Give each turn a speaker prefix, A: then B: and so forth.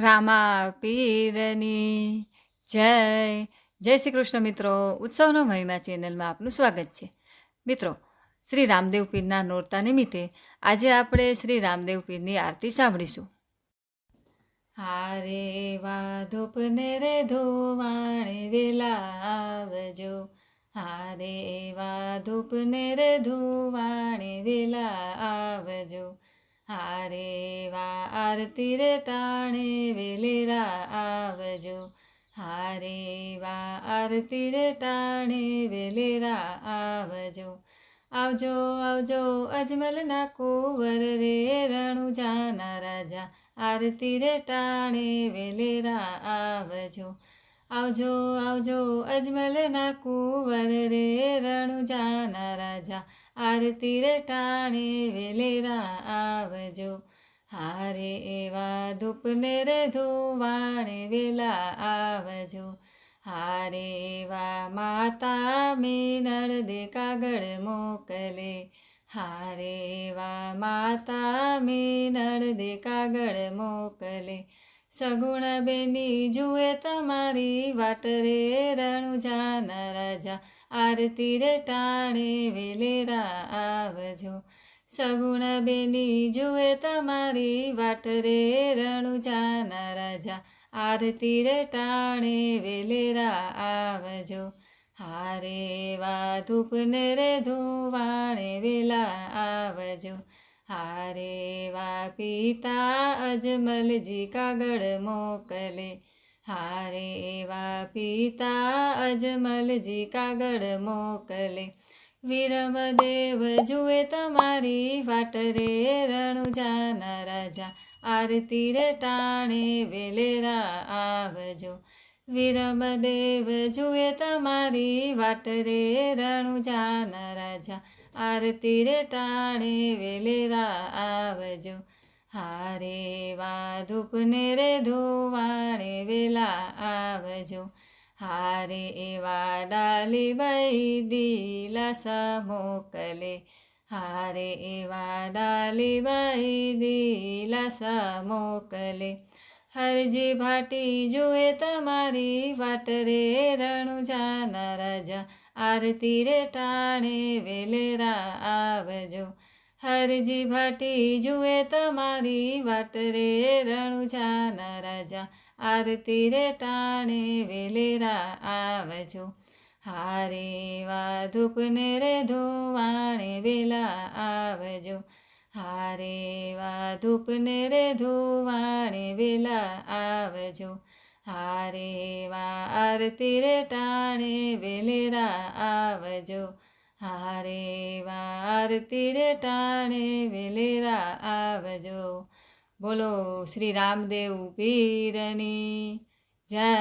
A: રામા પીરની જય. જય શ્રી કૃષ્ણ મિત્રો. ઉત્સવનો મહિમા ચેનલમાં આપનું સ્વાગત છે. મિત્રો, શ્રી રામદેવ પીરના નોરતા નિમિત્તે આજે આપણે શ્રી રામદેવ પીરની આરતી સાંભળીશું. હારે વા ધૂપને રે ધોવાણે વેલા આવજો. હારે વા ધૂપને રે ધોવાણે વેલા આવજો. હારે વા આરતી રે ટાણે વેલેરા આવજો હારે વા આરતી રે ટાણે વેલેરા આવજો આવજો આવજો, અજમલના કુંવર રે રણુજાના રાજા. આરતી રે ટાણે વેલેરા આવજો આવજો આવજો અજમલના કુંવર રે, રણુજાના રાજા. આરતી રે ટાણે વેલેરા આવજો. હારે એવા ધૂપને રે ધોવાણે વેલા આવજો. હારે એવા માતા મેનળ દે કાગળ મોકલે. હારે એવા માતા મેનળ દે કાગળ મોકલે. સગુણ બેની જુએ તમારી વાટ રે, રણુજાના રાજા, આરતી રે ટાણે વેલેરા આવજો. સગુણ બેની જુએ તમારી વાટ રે, રણુજાના રાજા, આરતી રે ટાણે વેલેરા આવજો. હારે વા ધૂપને રે ધોવાણે વેલા આવજો. હારે વા પિતા અજમલજી કાગળ મોકલે હારે વા પિતા અજમલજી કાગળ મોકલે વિરમદેવ જુએ તમારી વાટ રે રણુજાના રાજા આરતી રે ટાણે વેલેરા આવજો વિરમદેવ, જુએ તમારી વાટ રે, રણુજાના રાજા, આરતી રે ટાણે વેલેરા આવજો. હારે વા ધૂપને રે ધોવાણે વેલા આવજો. હારે એવા ડાલી ડાલીબાઈ દિલાસા મોકલે. હારે એવા ડાલી ડાલીબાઈ દિલાસા મોકલે. હરજી ભાટી જુએ તમારી વાટ રે, રણુજાના રાજા, આરતી રે ટાણે વેલેરા આવજો. હરજી ભાટી જુએ તમારી વાટ રે, રણુજાના રાજા, આરતી રે ટાણે વેલેરા આવજો. હારે વા ધૂપને રે ધોવાણે વેલા આવજો. હારે વા ધૂપને રે ધુવાણે વેલા આવજો. હારે વા આરતી રે ટાણે વેલેરા આવજો. હારે વા આરતી રે ટાણે વેલેરા આવજો. બોલો શ્રી રામદેવ પીરની જય.